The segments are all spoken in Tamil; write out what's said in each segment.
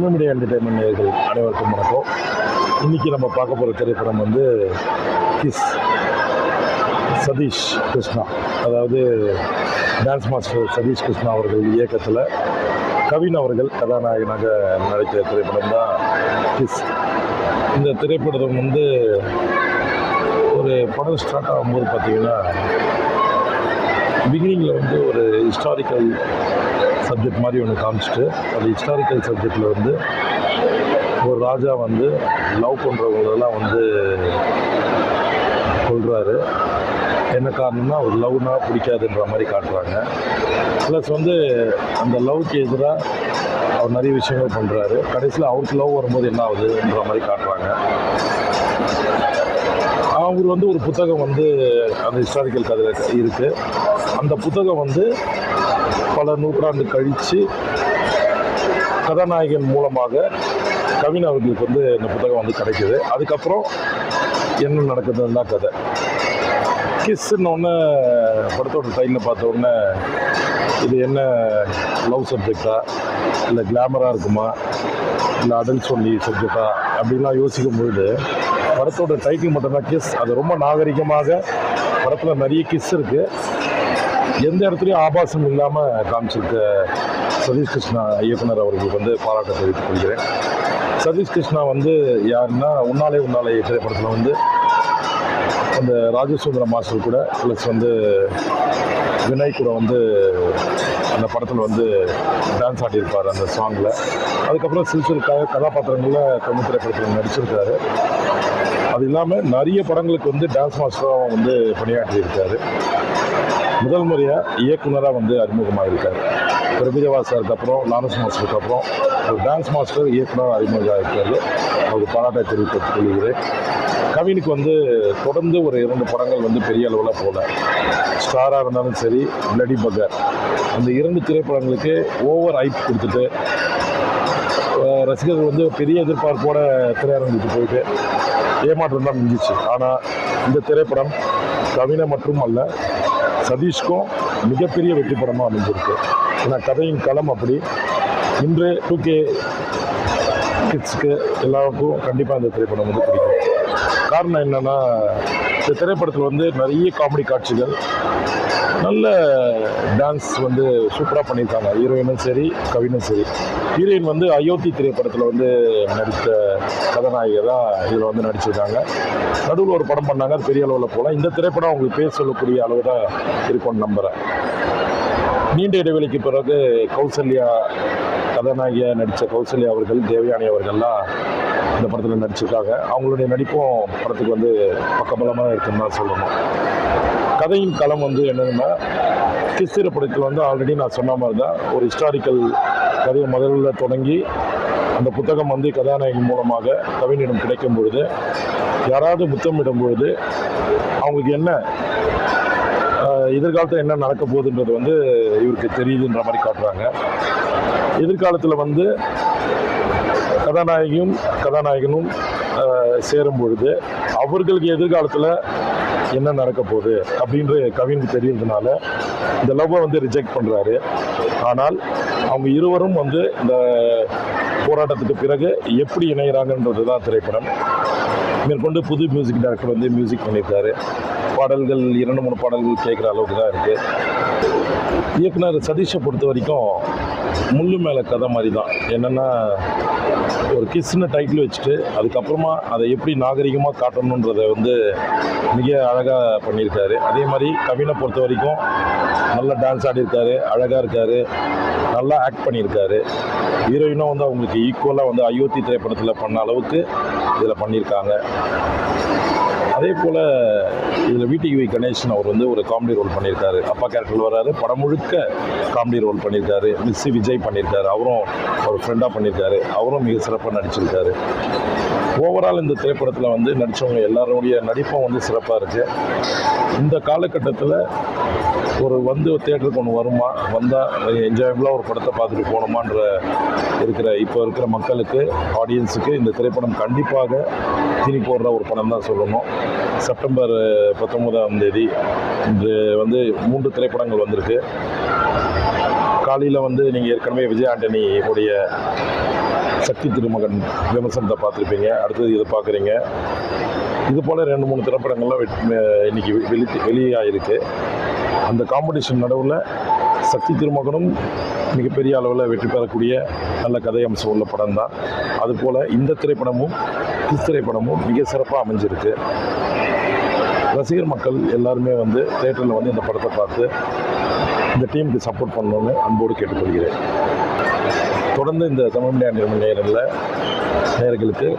தமிழ் என்டர்டைன்மெண்ட் நேர்கள் அனைவருக்கும் வணக்கம். இன்றைக்கி நம்ம பார்க்க போகிற திரைப்படம் வந்து கிஸ் சதீஷ் கிருஷ்ணா. அதாவது டான்ஸ் மாஸ்டர் சதீஷ் கிருஷ்ணா அவர்கள் இயக்கத்தில் கவின் அவர்கள் கதாநாயகனாக நடித்த திரைப்படம் தான் கிஸ் இந்த திரைப்படம் வந்து ஒரு படம் ஸ்டார்ட் ஆகும்போது பார்த்தீங்கன்னா பிகினிங்கில் வந்து ஒரு ஹிஸ்டாரிக்கல் சப்ஜெக்ட் மாதிரி ஒன்று காமிச்சிட்டு அந்த ஹிஸ்டாரிக்கல் சப்ஜெக்டில் வந்து ஒரு ராஜா வந்து லவ் பண்ணுறவங்களெல்லாம் வந்து கொள்கிறாரு என்ன காரணம்னா ஒரு லவ்னா பிடிக்காதுன்ற மாதிரி காட்டுறாங்க. ப்ளஸ் வந்து அந்த லவ்க்கு எதிராக அவர் நிறைய விஷயங்கள் பண்ணுறாரு கடைசியில் அவருக்கு லவ் வரும்போது என்ன ஆகுதுன்ற மாதிரி காட்டுறாங்க. அவர் வந்து ஒரு புத்தகம் வந்து அந்த ஹிஸ்டாரிக்கல் கதையில் இருக்குது அந்த புத்தகம் வந்து பல நூற்றாண்டு கழித்து கதாநாயகன் மூலமாக கவின் அவர்களுக்கு வந்து இந்த புத்தகம் வந்து கிடைக்குது. அதுக்கப்புறம் என்ன நடக்குதுன்னு தான் கதை. கிஸ்ன்னு படத்தோட டைமில் பார்த்த உடனே இது என்ன லவ் சப்ஜெக்டா இல்லை கிளாமராக இருக்குமா? இல்லை அடல்ட் சொல்லி சப்ஜெக்டா அப்படின்லாம் யோசிக்கும் பொழுது படத்தோட டைட்டில் மட்டும்தான் கிஸ் அது ரொம்ப நாகரிகமாக படத்தில் நிறைய கிஸ் இருக்குது எந்த இடத்துலையும் ஆபாசம் இல்லாமல் காமிச்சிருக்க சதீஷ் கிருஷ்ணா இயக்குனர் அவர்களுக்கு வந்து பாராட்ட தெரிவித்துக் கொள்கிறேன். சதீஷ் கிருஷ்ணா வந்து யாருன்னா உன்னாலே உன்னாலே திரைப்படத்தில் வந்து அந்த ராஜசுந்தரம் மாஸ்டர் கூட ப்ளஸ் வந்து வினய் கூட வந்து அந்த படத்தில் வந்து டான்ஸ் ஆடியிருப்பார் அந்த சாங்கில் அதுக்கப்புறம் சிறு சிறு க கதாபாத்திரங்களில் தமிழ் திரைப்படத்தில் நடிச்சிருக்காரு. அது இல்லாமல் நிறைய படங்களுக்கு வந்து டான்ஸ் மாஸ்டராக வந்து பணியாற்றியிருக்காரு. முதல் முறையாக இயக்குனராக வந்து அறிமுகமாக இருக்கார் பிரபுதேவா சாருக்கு அப்புறம் லாரன்ஸ் மாஸ்டருக்கு அப்புறம் ஒரு டான்ஸ் மாஸ்டர் இயக்குனர் அறிமுகமாக இருக்கார் அவருக்கு பாராட்டை தெரிவித்துக் கொள்கிறேன். கவினுக்கு வந்து தொடர்ந்து ஒரு இரண்டு படங்கள் வந்து பெரிய அளவில் போகல ஸ்டாராக இருந்தாலும் சரி பிளடி பகர் அந்த இரண்டு திரைப்படங்களுக்கு ஓவர் ஐப் கொடுத்துட்டு ரசிகர்கள் வந்து பெரிய எதிர்பார்ப்போட திரையரங்குக்கு போயிட்டு ஏமாற்றம் தான் மிஞ்சிச்சு. ஆனால் இந்த திரைப்படம் கவினை மட்டும் அல்ல சதீஷ்க்கும் மிகப்பெரிய வெற்றி படமாக அமைஞ்சிருக்கு. ஏன்னா கதையின் களம் அப்படி. இன்று டூ கே கிட்ஸ்க்கு எல்லாருக்கும் கண்டிப்பாக இந்த திரைப்படம் வந்து பிடிக்கும். காரணம் என்னென்னா இந்த திரைப்படத்தில் வந்து நிறைய காமெடி காட்சிகள் நல்ல டான்ஸ் வந்து சூப்பராக பண்ணியிருக்காங்க. ஹீரோயினும் சரி கவினும் சரி. ஹீரோயின் வந்து அயோத்தி திரைப்படத்தில் வந்து நடித்த கதாநாயகி தான் இதில் வந்து நடிச்சிருக்காங்க. நடுவில் ஒரு படம் பண்ணாங்க அது பெரிய அளவில் போகலாம் இந்த திரைப்படம் அவங்களுக்கு பேர் சொல்லக்கூடிய அளவு தான் இருக்கும்னு நம்புகிறேன் நீண்ட இடைவெளிக்கு பிறகு கௌசல்யா கதாநாயகியாக நடித்த கௌசல்யா அவர்கள் தேவயானி அவர்கள்லாம் இந்த படத்தில் நடிச்சிருக்காங்க. அவங்களுடைய நடிப்பும் படத்துக்கு வந்து பக்கபலமாக இருக்குன்னு தான் சொல்லணும். கதையின் களம் வந்து என்னதுன்னா கிஸ்திர படத்தில் வந்து ஆல்ரெடி நான் சொன்ன மாதிரி தான் ஒரு ஹிஸ்டாரிக்கல் கதையை முதல்ல தொடங்கி அந்த புத்தகம் வந்து கதாநாயகி மூலமாக கவினிடம் கிடைக்கும் பொழுது யாராவது முத்தமிடும் பொழுது அவங்களுக்கு என்ன எதிர்காலத்தில் என்ன நடக்க போகுதுன்றது வந்து இவருக்கு தெரியுதுன்ற மாதிரி காட்டுறாங்க. எதிர்காலத்தில் வந்து கதாநாயகியும் கதாநாயகனும் சேரும் பொழுது அவர்களுக்கு எதிர்காலத்தில் என்ன நடக்க போகுது அப்படின்ற கவினுக்கு தெரியறதுனால இந்த லவ்வை வந்து ரிஜெக்ட் பண்ணுறாரு ஆனால் அவங்க இருவரும் வந்து இந்த போராட்டத்துக்கு பிறகு எப்படி இணைகிறாங்கன்றது தான் திரைப்படம். மேற்கொண்டு புது மியூசிக் டைரக்டர் வந்து மியூசிக் பண்ணியிருக்காரு. பாடல்கள் இரண்டு மூணு பாடல்கள் கேட்குற அளவுக்கு தான் இருக்குது இயக்குனர் சதீஷை பொறுத்த வரைக்கும் முள்ளு மேலே கதை மாதிரி தான். என்னென்னா ஒரு கிஸ்னு டைட்டில் வச்சுட்டு அதுக்கப்புறமா அதை எப்படி நாகரிகமாக காட்டணுன்றதை வந்து மிக அழகாக பண்ணியிருக்காரு. அதே மாதிரி கவினை பொறுத்த வரைக்கும் நல்ல டான்ஸ் ஆடியிருக்காரு அழகாக இருக்காரு நல்லா ஆக்ட் பண்ணியிருக்காரு. ஹீரோயினும் வந்து அவங்களுக்கு ஈக்குவலாக வந்து அயோத்தி திரைப்படத்தில் பண்ண அளவுக்கு இதில் பண்ணியிருக்காங்க அதே போல் இதில் விடிவி கணேசன் அவர் வந்து ஒரு காமெடி ரோல் பண்ணியிருக்காரு. அப்பா கேரக்டர் வராரு. படம் முழுக்க காமெடி ரோல் பண்ணியிருக்காரு. மிஸ்ஸு விஜய் பண்ணியிருக்காரு. அவரும் ஒரு ஃப்ரெண்டாக பண்ணியிருக்காரு. அவரும் மிக சிறப்பாக நடிச்சிருக்காரு. ஓவரால் இந்த திரைப்படத்தில் வந்து நடித்தவங்க எல்லாருடைய நடிப்பும் வந்து சிறப்பாக இருக்குது இந்த காலகட்டத்தில் ஒரு வந்து தேட்டருக்கு ஒன்று வருமா? வந்தால் என்ஜாயபுளாக ஒரு படத்தை பார்த்துட்டு போகணுமான்ற இருக்கிற இப்போ இருக்கிற மக்களுக்கு ஆடியன்ஸுக்கு இந்த திரைப்படம் கண்டிப்பாக திணி போடுற ஒரு படம் தான் சொல்லணும். செப்டம்பர் பத்தொன்பதாம் தேதி இன்று வந்து மூன்று திரைப்படங்கள் வந்திருக்கு. காலையில் வந்து நீங்கள் ஏற்கனவே விஜய் ஆண்டனி உடைய சக்தி திருமகன் விமர்சனத்தை பார்த்துருப்பீங்க. அடுத்தது இதை பார்க்குறீங்க. இது போல் ரெண்டு மூணு திரைப்படங்கள்லாம் இன்னைக்கு வெளி வெளியாகிருக்கு அந்த காம்படிஷன் நடுவில் சக்தி திருமகனும் மிகப்பெரிய அளவில் வெற்றி பெறக்கூடிய நல்ல கதை அம்சம் உள்ள படம் தான் அதுபோல் இந்த திரைப்படமும் திரைப்படமும் மிக சிறப்பாக அமைஞ்சிருக்கு. ரசிகர் மக்கள் எல்லாருமே வந்து தேட்டரில் வந்து இந்த படத்தை பார்த்து இந்த டீமுக்கு சப்போர்ட் பண்ணணும்னு அன்போடு கேட்டுக்கொள்கிறேன். தொடர்ந்து இந்த தமிழ் நேரம் நேரில் நேயர்களுக்கு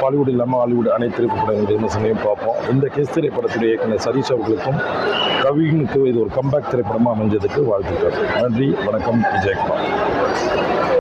பாலிவுட் இல்லாமல் ஹாலிவுட் அனைத்து திரைப்படங்கள் விமர்சனையும் பார்ப்போம். இந்த கிஸ் திரைப்படத்துடைய இயக்குனர் சதீஷ் அவர்களுக்கும் கவினுக்கு இது ஒரு கம்பேக் திரைப்படமாக அமைஞ்சதுக்கு வாழ்த்துக்கள். நன்றி வணக்கம் விஜயகுமார்.